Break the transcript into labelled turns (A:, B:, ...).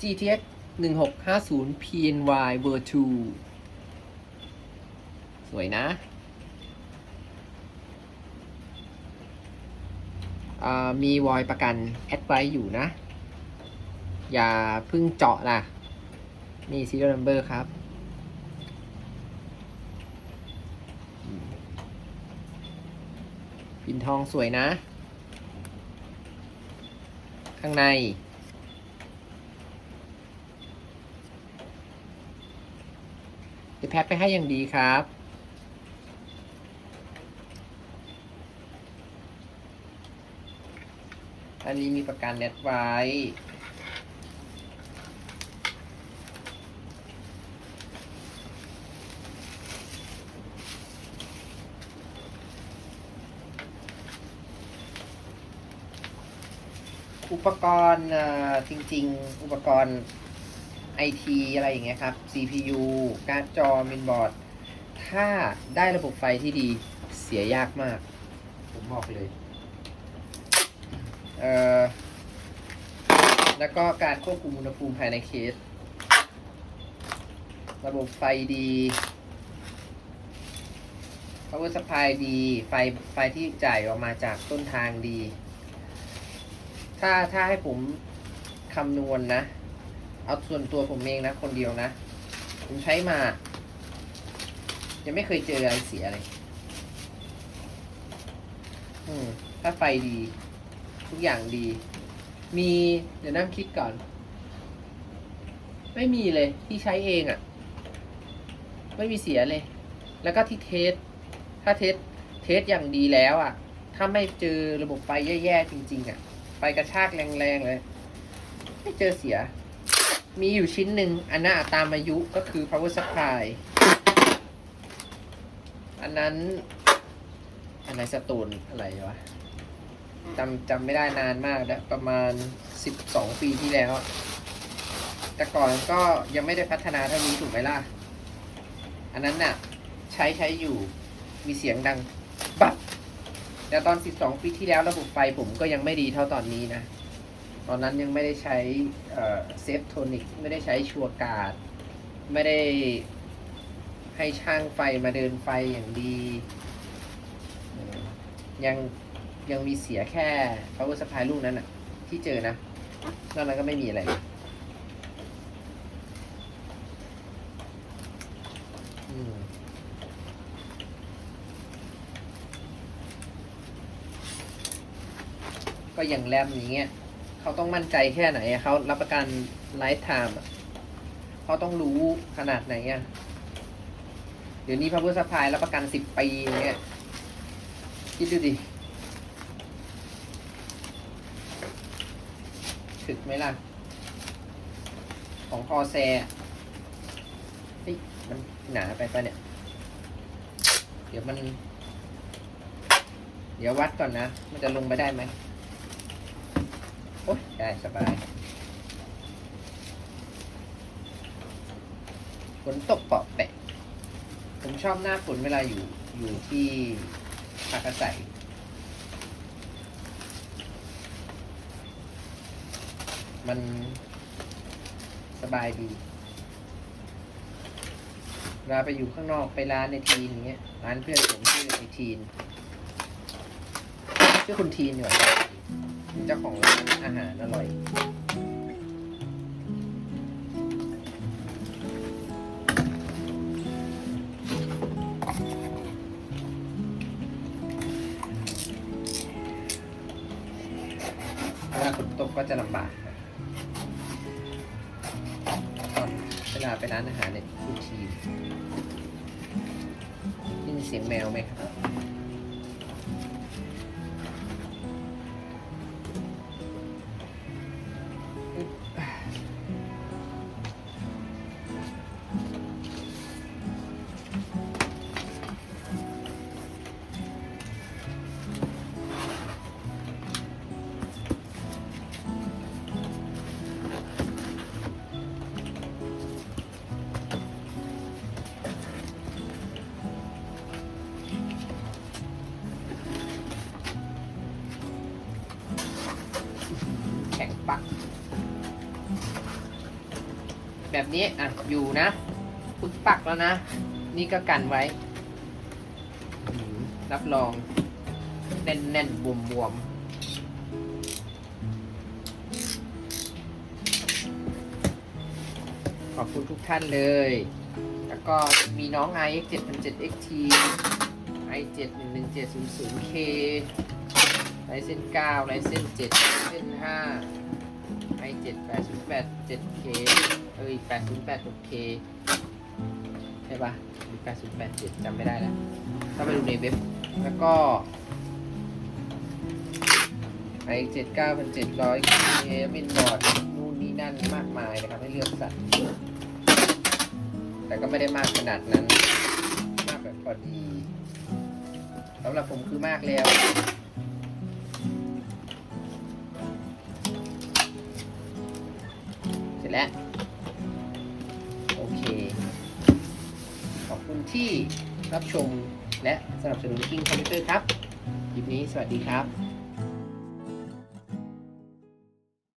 A: GTX 1650 PNY Ver 2 สวยนะมีวอยประกันแอดไว้อยู่นะ อย่าเพึ่งเจาะล่ะ นี่ serial number ครับ ปินทองสวยนะ ข้างใน จะแพ็คไปให้อย่างดีครับ อันนี้มีประกันเน็ตไว้อุปกรณ์จริง ๆ อุปกรณ์ ไอทีอะไรอย่างเงี้ยครับ CPU การ์ดจอมินบอร์ด ถ้าได้ระบบไฟที่ดีเสียยากมาก ผมบอกเลย เอ่อ แล้วก็การควบคุมอุณหภูมิภายในเคส ระบบไฟดี power supply ดี ไฟ ไฟที่จ่ายออกมาจากต้นทางดี ถ้า ถ้าให้ผมคำนวณนะ เอาส่วนตัวผมเองนะ คนเดียวนะ ผมใช้มา ยังไม่เคยเจออะไรเสียเลยอืม ถ้าไฟดี ทุกอย่างดี มีเดี๋ยวนั่งคิดก่อน ไม่มีเลยที่ใช้เองอะ่ะ ไม่มีเสียเลย แล้วก็ที่เทส ถ้าเทส เทสอย่างดีแล้วอะ่ะ ถ้าไม่เจอระบบไฟแย่ๆจริง ๆอะ่ะ ไฟกระชากแรงๆเลย ไม่เจอเสีย มีอยู่ชิ้นหนึ่งอันน่าตามอายุก็คือ power supply อันนั้นอะไรสตูนอะไรวะจำจำไม่ได้นานมากแล้วประมาณสิบสองปีที่แล้ว แต่ก่อนก็ยังไม่ได้พัฒนาเท่านี้ถูกไหมล่ะ อันนั้นน่ะ ใช้ใช้อยู่มีเสียงดังบับแต่ตอนสิบสองปีที่แล้วระบบไฟผมก็ยังไม่ดีเท่าตอนนี้นะ ตอนนั้นยังไม่ได้ใช้เซฟโทนิกไม่ได้ใช้ชัวร์การ์ดไม่ได้ให้ช่างไฟมาเดินไฟอย่างดี ยังยังมีเสียแค่ power supply ลูกนั้นอะที่เจอนะนอกนั้นก็ไม่มีอะไรก็อย่างแรมอย่างเงี้ย เขาต้องมั่นใจแค่ไหนเขารับประกันไลฟ์ไทม์เขาต้องรู้ขนาดไหนอะเดี๋ยวนี้ power supply รับประกันสิบปีอย่างเงี้ยคิดดูดิถึกไหมล่ะ ของคอแซเฮ้ยมันหนาไปปะเนี่ย เดี๋ยวมัน เดี๋ยววัดก่อนนะ มันจะลงไปได้ไหม อ๊ยได้สบายฝนตกเปาะแปะ ผมชอบหน้าฝนเวลาอยู่อยู่ที่พักอาศัยมันสบายดีเวลาไปอยู่ข้างนอกไปร้านในทีนอย่างเงี้ย ร้านเพื่อนผมชื่อไอทีนชื่อคุณทีนอยู่ เป็นเจ้าของร้านอาหารอร่อย เวลาฝนตกก็จะลำบากนะตอนเวลาไปร้านอาหารเนี่ยคุณทีได้ยินเสียงแมวไหมครับ แบบนี้อะอยู่นะปึกปักแล้วนะ นี่ก็กันไว้ รับรอง แน่นแน่นบวมบวมขอบคุณทุกท่านเลย แล้วก็มีน้อง i x 7 0 0 XT i 7 1 1 7 0 0 K ไลเซน9ไลเซน7ไลเซน5 i 7 8 0 8 7 K เอ้ย8 0 8 6 K ใช่ปะหรือ8 0 8 7จำไม่ได้แล้วต้องไปดูในเว็บ แล้วก็ i 7 9 7 0 0 K มินบอร์ดนู่นนี่นั่นมากมายนะครับให้เลือกสรรแต่ก็ไม่ได้มากขนาดนั้น มากแบบพอดีสำหรับผมคือมากแล้ว ร็จแล้ว โอเค ขอบคุณที่รับชมและสนับสนุน King Computer ครับคลิปนี้สวัสดีครับ